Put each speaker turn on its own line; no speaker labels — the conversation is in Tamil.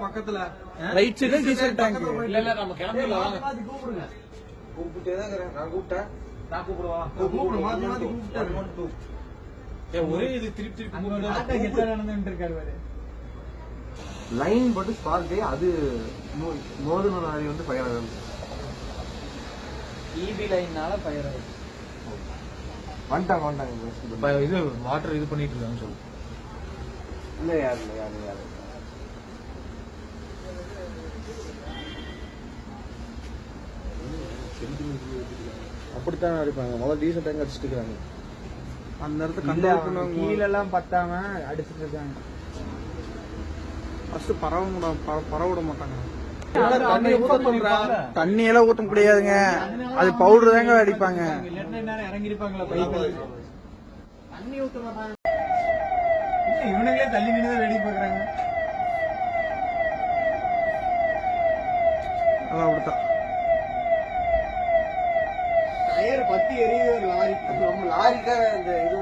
பக்கத்துல.
ரைட் சைடு டீசல் டேங்க்
இல்ல இல்ல நம்ம கிளம்பிடலாம்
கூப்பிடுங்க.
கூப்பிட்டே தான் நான் கூப்பிட்டேன்.
நான் கூப்பிடுவா?
கூப்பிடு மாத்தி மாத்தி
ஒரே இது திருப்பி திருப்பி
நடந்துட்டு இருக்காரு பாரு.
லைன் போட்டு ஸ்பார்க் அது மோ- மோதின லாரி வந்து ஃபயர் ஆகுது.
இபி லைன்னால ஃபயர் ஆகுது.
வந்துட்டாங்க வந்துட்டாங்க
இது வாட்டர் இது பண்ணிட்டு இருக்காங்க சொல்லு.
இல்ல யாரு இல்ல யாரு யாரு அப்படித்தான் அடிப்பாங்க முதல்ல டீசல் டேங்க் அடிச்சுட்டு இருக்காங்க
அந்த இடத்த
இல்ல
கண்ட்ரோல் பண்ணுவாங்க.
கீழ எல்லாம் பத்தாம அடிச்சிட்டு இருக்காங்க
ஃபர்ஸ்ட் பரவ விட பரவ விட மாட்டாங்க
தண்ணி ஊத்த
முடியாதுங்க. அது பவுடர் தாங்க அடிப்பாங்க.
இறங்கிருப்பாங்களா தண்ணி ஊத்த மாட்டாங்க இவனுங்களே தள்ளி நின்று
அதான் அப்படித்தான்.
டயர் பத்தி எரியுது லாரி.
நம்ம லாரிக்காக இந்த இது